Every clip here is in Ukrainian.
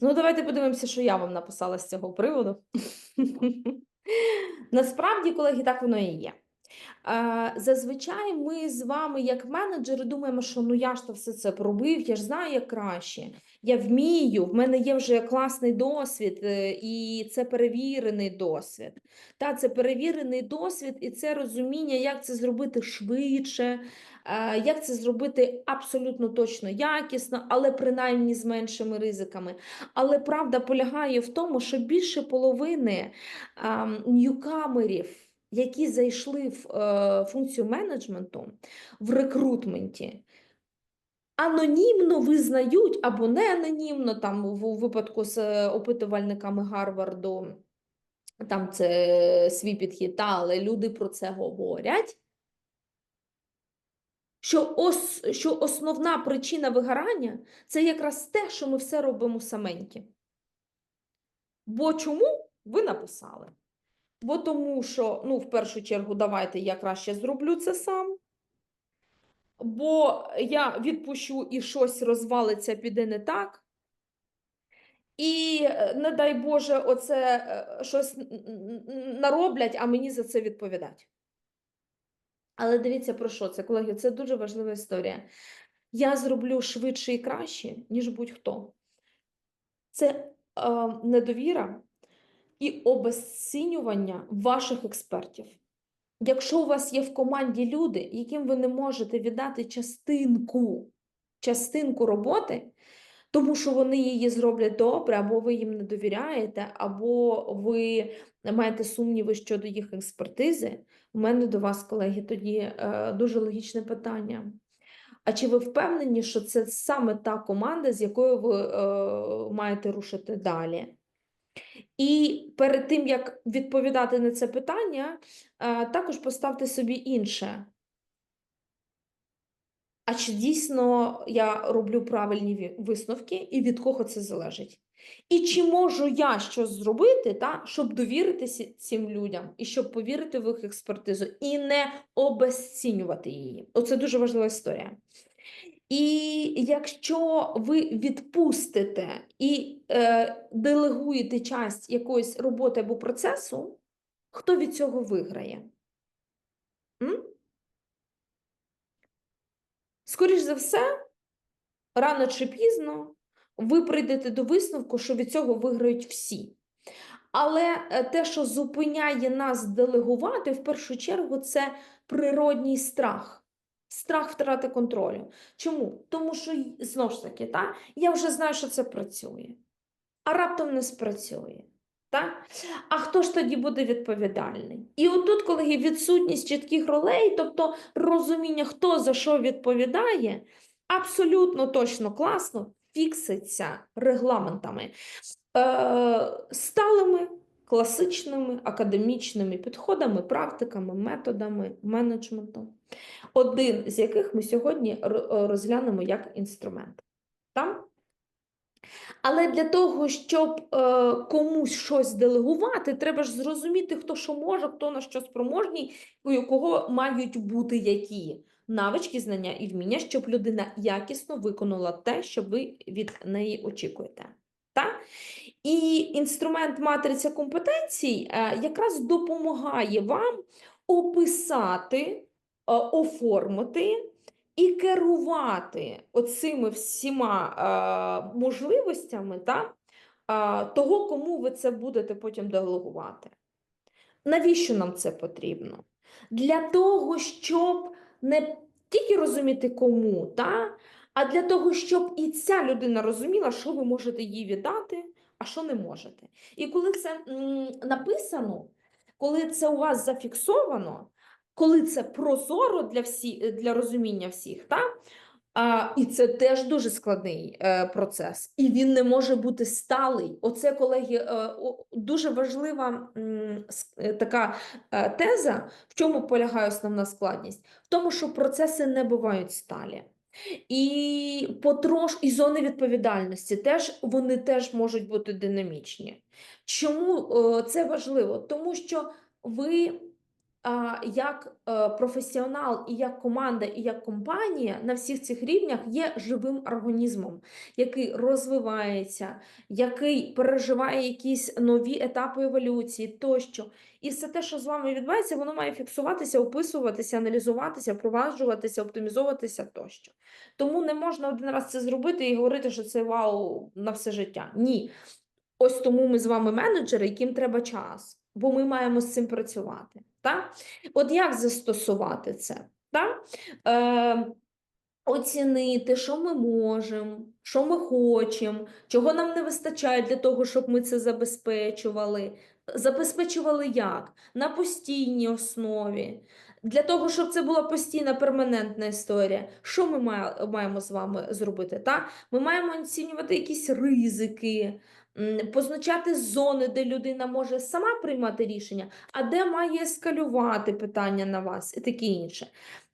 Ну, давайте подивимося, що я вам написала з цього приводу. Насправді, колеги, так воно і є. Зазвичай ми з вами, як менеджери, думаємо, що ну я ж то все це пробив, я ж знаю, як краще, я вмію, в мене є вже класний досвід, е, і це перевірений досвід. Та, це перевірений досвід, і це розуміння, як це зробити швидше, як це зробити абсолютно точно якісно, але принаймні з меншими ризиками. Але правда полягає в тому, що більше половини ем, ньюкамерів, які зайшли в е, функцію менеджменту в рекрутменті, анонімно визнають або не анонімно, там у випадку з е, опитувальниками Гарварду, там це свій підхід, та, але люди про це говорять. Що, ос, що основна причина вигорання це якраз те, що ми все робимо саменьки. Бо чому ви написали? Бо тому що, ну, в першу чергу, давайте я краще зроблю це сам. Бо я відпущу і щось розвалиться, піде не так. І, е, не дай Боже, оце е, щось нароблять, а мені за це відповідать. Але дивіться про що це, колеги, це дуже важлива історія. Я зроблю швидше і краще, ніж будь-хто. Це е, недовіра і обезцінювання ваших експертів. Якщо у вас є в команді люди, яким ви не можете віддати частинку, частинку роботи, тому що вони її зроблять добре, або ви їм не довіряєте, або ви маєте сумніви щодо їх експертизи, у мене до вас, колеги, тоді е, дуже логічне питання. А чи ви впевнені, що це саме та команда, з якою ви е, маєте рушити далі? І перед тим, як відповідати на це питання, е, також поставте собі інше. А чи дійсно я роблю правильні висновки і від кого це залежить? І чи можу я щось зробити, та, щоб довіритися цим людям і щоб повірити в їх експертизу і не обезцінювати її? Оце дуже важлива історія. І якщо ви відпустите і е, делегуєте часть якоїсь роботи або процесу, хто від цього виграє? М? Скоріш за все, рано чи пізно ви прийдете до висновку, що від цього виграють всі. Але е, те, що зупиняє нас делегувати, в першу чергу, це природній страх. Страх втрати контролю. Чому? Тому що, знову ж таки, та, я вже знаю, що це працює, а раптом не спрацює. Так? А хто ж тоді буде відповідальний? І отут, колеги, відсутність чітких ролей, тобто розуміння, хто за що відповідає, абсолютно точно класно фікситься регламентами е, сталими класичними академічними підходами, практиками, методами менеджменту, один з яких ми сьогодні розглянемо як інструмент. Так? Але для того, щоб е, комусь щось делегувати, треба ж зрозуміти, хто що може, хто на що спроможний, у кого мають бути які навички, знання і вміння, щоб людина якісно виконала те, що ви від неї очікуєте. Так? І інструмент матриця компетенцій е, якраз допомагає вам описати, е, оформити і керувати оцими всіма е, можливостями та, е, того, кому ви це будете потім делегувати. Навіщо нам це потрібно? Для того, щоб не тільки розуміти кому, та, а для того, щоб і ця людина розуміла, що ви можете їй віддати, а що не можете. І коли це м, написано, коли це у вас зафіксовано, коли це прозоро для, всі, для розуміння всіх, та, а, і це теж дуже складний е, процес, і він не може бути сталий. Оце, колеги, е, дуже важлива е, така е, теза, в чому полягає основна складність? В тому, що процеси не бувають сталі. І потрош, і зони відповідальності теж вони теж можуть бути динамічні. Чому е, це важливо? Тому що ви як е, професіонал, і як команда, і як компанія на всіх цих рівнях є живим організмом, який розвивається, який переживає якісь нові етапи еволюції тощо. І все те, що з вами відбувається, воно має фіксуватися, описуватися, аналізуватися, впроваджуватися, оптимізовуватися тощо. Тому не можна один раз це зробити і говорити, що це вау на все життя. Ні. Ось тому ми з вами менеджери, яким треба час, бо ми маємо з цим працювати. Так? От як застосувати це? Так? Е, оцінити, що ми можемо, що ми хочемо, чого нам не вистачає для того, щоб ми це забезпечували. Забезпечували як? На постійній основі. Для того, щоб це була постійна перманентна історія, що ми маємо з вами зробити? Та? Ми маємо оцінювати якісь ризики, позначати зони, де людина може сама приймати рішення, а де має ескалювати питання на вас і таке інше.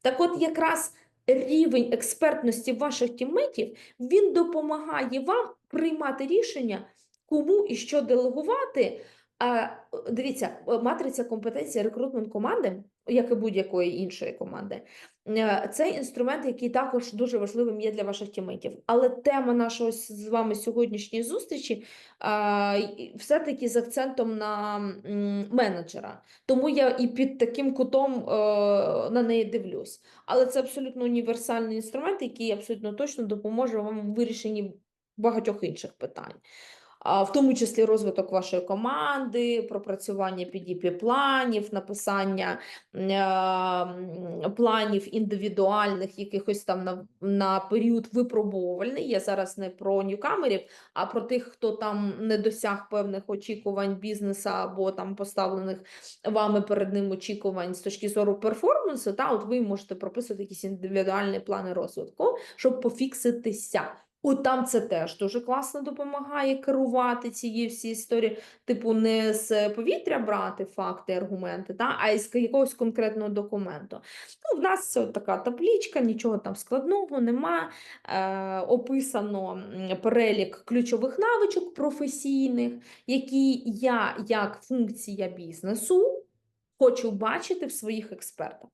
Так от якраз рівень експертності ваших тіммейтів, він допомагає вам приймати рішення, кому і що делегувати. Дивіться, матриця компетенції рекрутмент команди, як і будь-якої іншої команди, е, це інструмент, який також дуже важливим є для ваших тімейтів. Але тема нашого з вами сьогоднішньої зустрічі все-таки з акцентом на менеджера. Тому я і під таким кутом е, на неї дивлюсь. Але це абсолютно універсальний інструмент, який абсолютно точно допоможе вам в вирішенні багатьох інших питань. В тому числі розвиток вашої команди, пропрацювання PDP планів, написання м, планів індивідуальних, якихось там на, на період випробовувальний. Я зараз не про ньюкамерів, а про тих, хто там не досяг певних очікувань бізнесу або там поставлених вами перед ним очікувань з точки зору перформансу. Та от ви можете прописувати якісь індивідуальні плани розвитку, щоб пофікситися. От там це теж дуже класно допомагає керувати цією всі історії, типу, не з повітря брати факти, аргументи, та, а із якогось конкретного документу. Ну, в нас це така таблічка, нічого там складного нема. Е, описано перелік ключових навичок професійних, які я, як функція бізнесу, хочу бачити в своїх експертах.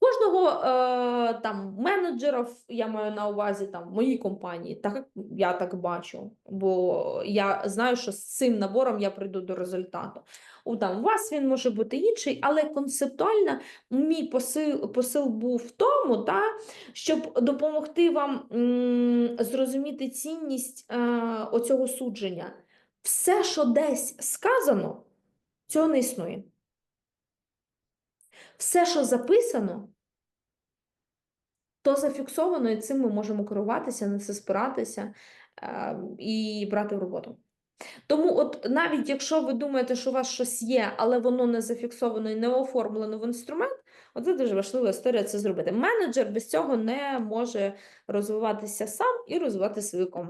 Кожного е, там менеджера, я маю на увазі там моїй компанії, так я так бачу, бо я знаю, що з цим набором я прийду до результату. У там у вас він може бути інший, але концептуально мій посил, посил був в тому, та, щоб допомогти вам м, зрозуміти цінність е, оцього судження. Все, що десь сказано, цього не існує. Все, що записано, то зафіксовано, і цим ми можемо керуватися, на це спиратися е, і брати в роботу. Тому, от навіть якщо ви думаєте, що у вас щось є, але воно не зафіксовано і не оформлено в інструмент, оце дуже важлива історія це зробити. Менеджер без цього не може розвиватися сам і розвивати свою команду.